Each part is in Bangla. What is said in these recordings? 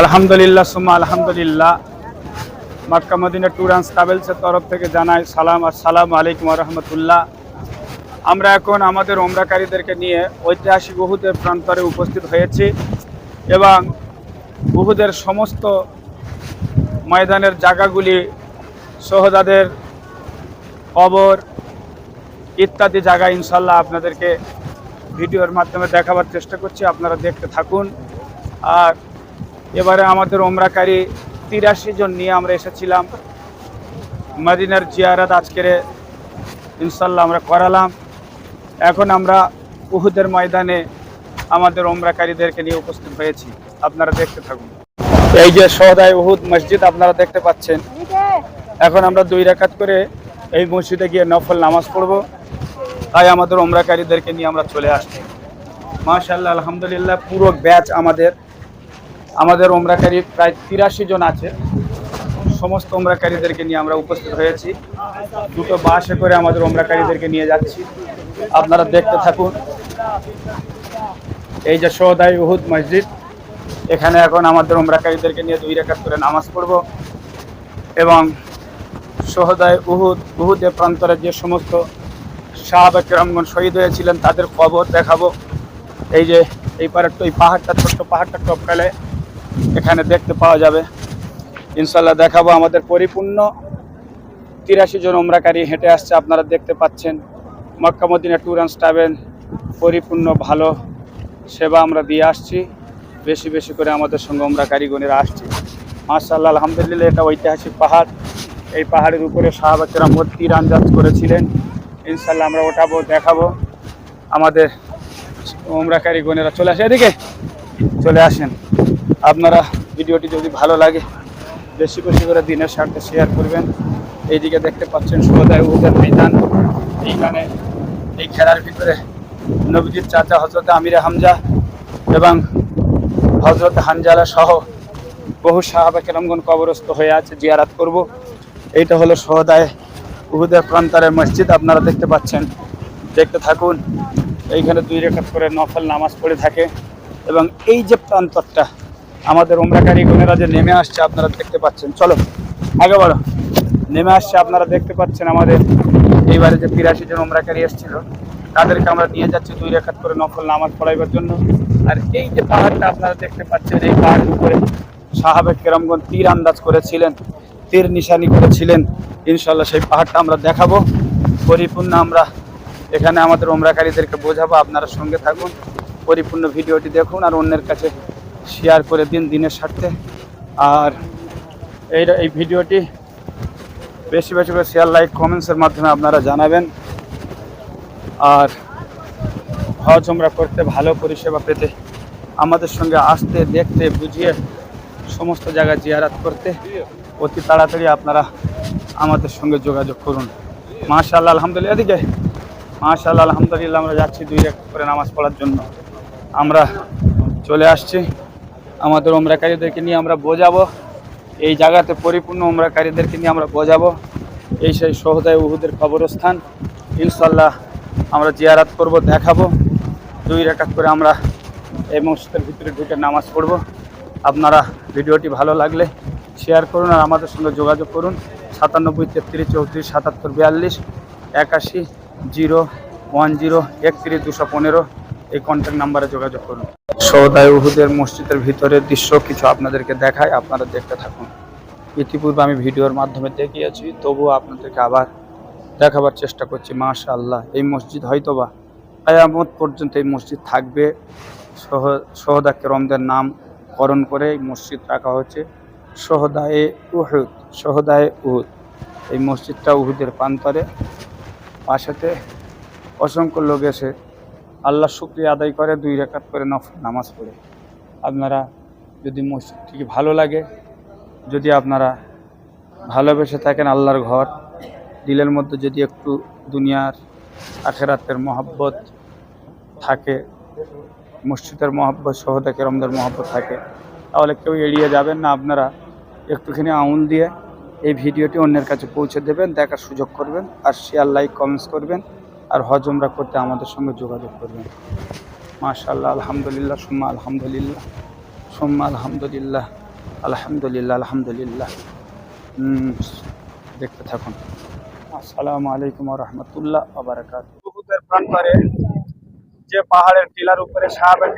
আলহামদুলিল্লাহ সুমা আলহামদুলিল্লাহ। মক্কা মদিনা ট্যুর অ্যান্ড ট্রাভেলসের তরফ থেকে জানাই সালাম আর সালাম আলাইকুম রহমতুল্লাহ। আমরা এখন আমাদের ওমরাকারীদেরকে নিয়ে ঐতিহাসিক বহুদের প্রান্তরে উপস্থিত হয়েছি এবং বহুদের সমস্ত ময়দানের জায়গাগুলি সোহদাদের কবর ইত্যাদি জায়গা ইনশাল্লাহ আপনাদেরকে ভিডিওর মাধ্যমে দেখাবার চেষ্টা করছি। আপনারা দেখতে থাকুন। আর এবারে আমাদের ওমরাকারী তিরাশি জন নিয়ে আমরা এসেছিলাম। মদিনার জিয়ারাত আজকের ইনশাল্লাহ আমরা করালাম। এখন আমরা উহুদের ময়দানে আমাদের ওমরাকারীদেরকে নিয়ে উপস্থিত হয়েছি। আপনারা দেখতে থাকুন। এই যে সহদায় উহুদ মসজিদ আপনারা দেখতে পাচ্ছেন। এখন আমরা দুই রাকাত করে এই মসজিদে গিয়ে নফল নামাজ পড়ব। তাই আমাদের ওমরাকারীদেরকে নিয়ে আমরা চলে আসছি। মাশাল্লাহ আলহামদুলিল্লাহ, পুরো ব্যাচ আমাদের আমাদের ওমরাকারী প্রায় তিরাশি জন আছে। সমস্ত ওমরাকারীদেরকে নিয়ে আমরা উপস্থিত হয়েছি। দুটো বাসে করে আমাদের ওমরাকারীদেরকে নিয়ে যাচ্ছি। আপনারা দেখতে থাকুন। এই যে সৌদাই উহুদ মসজিদ, এখানে এখন আমাদের ওমরাকারীদেরকে নিয়ে দুই রেখাত করে নামাজ পড়ব এবং সহদায় উহুদ, উহুদে প্রান্তরে যে সমস্ত সাহাবাক রামগণ শহীদ হয়েছিলেন, তাদের কবর দেখাবো। এই যে এই পাহাড়টা এই পাহাড়টা, ছোট্ট পাহাড়টা টপকালে এখানে দেখতে পাওয়া যাবে। ইনশাল্লাহ দেখাবো আমাদের পরিপূর্ণ তিরাশি জন ওমরাকারী হেঁটে আসছে, আপনারা দেখতে পাচ্ছেন। Mecca Medina tour and travel পরিপূর্ণ ভালো সেবা আমরা দিয়ে আসছি। বেশি বেশি করে আমাদের সঙ্গে ওমরা কারিগণেরা আসছি। মার্শাল্লাহ আলহামদুলিল্লাহ, এটা ঐতিহাসিক পাহাড়। এই পাহাড়ের উপরে সাহাবাকেরা তীর আন্দাজ করেছিলেন। ইনশাল্লাহ আমরা ওঠাবো দেখাবো। আমাদের ওমরা কারিগণেরা চলে আসে। এদিকে চলে আসেন। আপনারা ভিডিওটি যদি ভালো লাগে, বেশি বেশি করে দিনের স্বার্থে শেয়ার করবেন। এইদিকে দেখতে পাচ্ছেন সুরদায় উদের ময়দান। এইখানে এই খেলার ভিতরে নবীজির চাচা হজরত আমিরে হামজা এবং হজরত হানজালা সহ বহু সাহাবা কেরামগণ কবরস্থ হয়ে আছে, জিয়ারাত করব। এইটা হলো সহদায় উহুদের প্রান্তরের মসজিদ, আপনারা দেখতে পাচ্ছেন। দেখতে থাকুন, এইখানে দুই রেখাত করে নফল নামাজ পড়ে থাকে। এবং এই যে প্রান্তরটা, আমাদের ওমরাকারী গুণেরা যে নেমে আসছে, আপনারা দেখতে পাচ্ছেন। চলো, আগে বলো। নেমে আসছে, আপনারা দেখতে পাচ্ছেন আমাদের এইবারে যে তিরাশি জন ওমরাকারী এসেছিল, তাদেরকে আমরা নিয়ে যাচ্ছি দুই রেখাত করে নকল নামাজ পড়াইবার জন্য। আর এই যে পাহাড়টা, আপনারা দেখতে পাচ্ছেন, এই পাহাড়ের উপরে সাহাবেক কেরামগণ তীর আন্দাজ করেছিলেন, তীর নিশানি করেছিলেন। ইনশাল্লাহ সেই পাহাড়টা আমরা দেখাবো। পরিপূর্ণ আমরা এখানে আমাদের ওমরাকারীদেরকে বোঝাবো, আপনারা সঙ্গে থাকুন। পরিপূর্ণ ভিডিওটি দেখুন আর অন্যের কাছে শেয়ার করে দিন দিনের স্বার্থে। আর এই এই ভিডিওটি বেশি বেশি করে শেয়ার লাইক কমেন্টসের মাধ্যমে আপনারা জানাবেন। আর হজ আমরা করতে ভালো পরিষেবা পেতে আমাদের সঙ্গে আসতে, দেখতে, বুঝিয়ে সমস্ত জায়গা জিয়ারাত করতে অতি তাড়াতাড়ি আপনারা আমাদের সঙ্গে যোগাযোগ করুন। মাশাল্লাহ আলহামদুলিল্লাহ, এদিকে। মাশাল্লাহ আলহামদুলিল্লাহ, আমরা যাচ্ছি দুই এক করে নামাজ পড়ার জন্য। আমরা চলে আসছি। আমাদের ওমরাকারীদেরকে নিয়ে আমরা বোঝাবো। এই জায়গাতে পরিপূর্ণ ওমরাকারীদেরকে নিয়ে আমরা বোঝাবো। এই সেই সহদায় উহুদের কবরস্থান। ইনশাল্লাহ আমরা জিয়ারাত করব, দেখাবো। দুই রেখাত করে আমরা এই মসজিদের ভিতরে ঢুকে নামাজ পড়ব। আপনারা ভিডিওটি ভালো লাগলে শেয়ার করুন আর আমাদের সঙ্গে যোগাযোগ করুন। সাতানব্বই তেত্রিশ চৌত্রিশ সাতাত্তর বিয়াল্লিশ একাশি জিরো ওয়ান জিরো একত্রিশ দুশো পনেরো। এই কন্ট্যাক্ট নাম্বারে যোগাযোগ করুন। সৌদায় উহুদের মসজিদের ভিতরের দৃশ্য কিছু আপনাদেরকে দেখায়, আপনারা দেখতে থাকুন। ইতিপূর্বে আমি ভিডিওর মাধ্যমে দেখিয়েছি, তবুও আপনাদেরকে আবার দেখাবার চেষ্টা করছি মাশা আল্লাহ এই মসজিদ হয়তোবা আয়ামত পর্যন্ত এই মসজিদ থাকবে। সহ সহদা কেরমদের নাম করণ করে এই মসজিদ রাখা হচ্ছে সহদায়ে উহুদ সহদায়ে উহুদ। এই মসজিদটা উহুদের প্রান্তরে। পাশেতে অসংখ্য লোক এসে আল্লাহ শুক্রিয়া আদায় করে, দুই রেখাত করে নফল নামাজ পড়ে। আপনারা যদি মসজিদটিকে ভালো লাগে, যদি আপনারা ভালোবেসে থাকেন আল্লাহর ঘর, দিলের মধ্যে যদি একটু দুনিয়ার আখেরাতের মহাব্বত থাকে, মসজিদের মহাব্বত সহদা কেরমদের মহাব্বত থাকে, তাহলে কেউ এড়িয়ে যাবেন না। আপনারা একটুখানি আউন দিয়ে এই ভিডিওটি অন্যের কাছে পৌঁছে দেবেন, দেখার সুযোগ করবেন, আর শেয়ার লাইক কমেন্টস করবেন। আর হজমরা করতে আমাদের সঙ্গে যোগাযোগ করবেন। মাশাল্লাহ আলহামদুলিল্লাহ, সুম্মা আলহামদুলিল্লাহ, সোম্মা আলহামদুলিল্লাহ আলহামদুলিল্লাহ আলহামদুলিল্লাহ। দেখতে থাকুন। আসসালামু আলাইকুম রহমতুল্লাহ আবরাকাত যে পাহাড়ের টিলার উপরে সাহাবাহ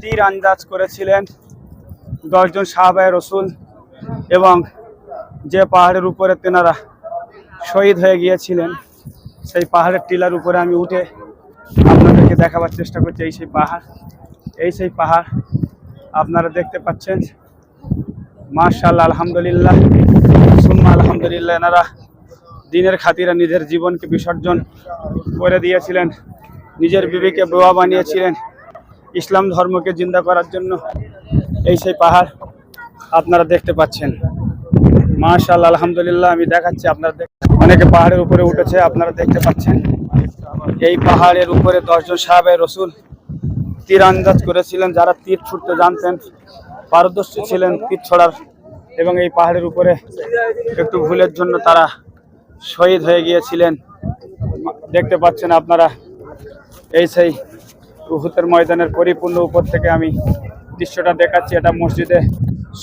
তীর আন্দাজ করেছিলেন দশজন সাহাবায় রসুল এবং যে পাহাড়ের উপরে তেনারা শহীদ হয়ে গিয়েছিলেন। সেই পাহাড়ের টিলার উপরে আমি উঠে আপনাদেরকে দেখাবার চেষ্টা করছি, এই সেই পাহাড়। এই সেই পাহাড়, আপনারা দেখতে পাচ্ছেন। মার্শাল আলহামদুলিল্লাহ। সুম্মা আলহামদুলিল্লাহ, এনারা দিনের খাতিরে নিজের জীবনকে বিসর্জন করে দিয়েছিলেন। নিজের বিবিকে বোয়া বানিয়েছিলেন। ইসলাম ধর্মকে জিন্দা করার জন্য এই সেই পাহাড় আপনারা দেখতে পাচ্ছেন। মার্শাল আলহামদুলিল্লাহ, আমি দেখাচ্ছি, আপনারা অনেকে পাহাড়ের উপরে উঠেছে, আপনারা দেখতে পাচ্ছেন। এই পাহাড়ের উপরে দশজন সাহাবাই রসুল তীর আন্দাজ করেছিলেন, যারা তীর ছুটতে জানতেন, পারদর্শী ছিলেন তীর ছড়ার, এবং এই পাহাড়ের উপরে একটু ভুলের জন্য তারা শহীদ হয়ে গিয়েছিলেন। দেখতে পাচ্ছেন আপনারা, এই সেই উহুতের ময়দানের পরিপূর্ণ উপর থেকে আমি দৃশ্যটা দেখাচ্ছি, এটা মসজিদে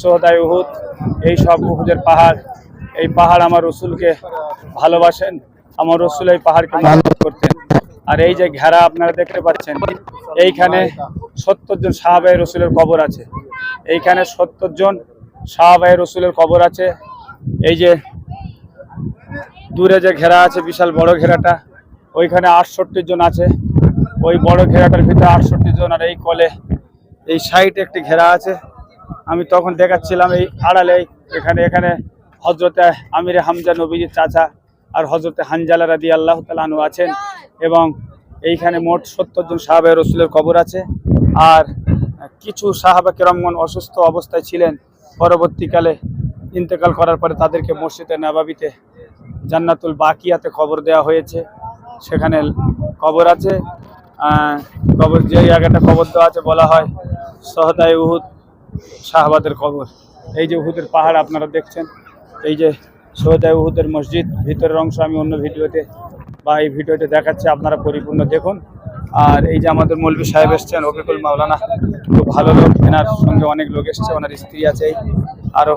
সোহদায় উহুদ এই সব উহুদের পাহাড় এই পাহাড় আমার রসুলকে ভালোবাসেন আমার রসুল এই পাহাড়কে মহব্বত করতেন। আর এই যে ঘেরা আপনারা দেখতে পাচ্ছেন এইখানে সত্তর জন সাহাবাই রসুলের কবর আছে। এইখানে সত্তর জন সাহাবাই রসুলের কবর আছে। এই যে দূরে যে ঘেরা আছে বিশাল বড় ঘেরাটা ওইখানে আটষট্টি জন আছে। ওই বড় ঘেরাটার ভিতরে আটষট্টি জন আর এই কলে এই সাইডে একটি ঘেরা আছে। আমি তখন দেখাচ্ছিলাম এই আড়ালে এখানে এখানে হজরতে আমিরে হামজা নবীজির চাচা আর হজরতে হানজালা রাদি আল্লাহ তালানু আছেন এবং এইখানে মোট সত্তর জন সাহাবে রসুলের কবর আছে। আর কিছু সাহাবা কেরমগণ অসুস্থ অবস্থায় ছিলেন। পরবর্তীকালে ইন্তেকাল করার পরে তাদেরকে মসজিদে নাবাবিতে জান্নাতুল বাকিয়াতে খবর দেওয়া হয়েছে। সেখানে কবর আছে। কবর যে জায়গাটা কবর দেওয়া আছে বলা হয় সহদায় উহুদ। শাহবাদের কবর। এই যে উহুদের পাহাড় আপনারা দেখছেন, এই যে সহদায় উহুদের মসজিদ, ভিতরের অংশ আমি অন্য ভিডিওতে বা এই ভিডিওতে দেখাচ্ছি, আপনারা পরিপূর্ণ দেখুন। আর এই যে আমাদের মৌলভী সাহেব এসছেন রফিকুল মাওলানা, খুব ভালো লোক, এনার সঙ্গে অনেক লোক এসছে, ওনার স্ত্রী আছে। আরও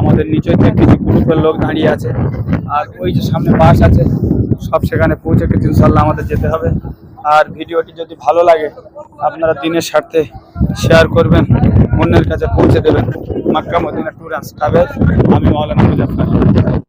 আমাদের নিচে থেকে কিছু গ্রুপের লোক দাঁড়িয়ে আছে। আর ওই যে সামনে বাস আছে, সব সেখানে পৌঁছে গেছে ইনশাল্লাহ আমাদের যেতে হবে। আর ভিডিওটি যদি ভালো লাগে, আপনারা দিনের স্বার্থে শেয়ার করবেন, অন্যের কাছে পৌঁছে দেবেন। Makkah Medina tour and travel আমি মাওলানা মুজাফর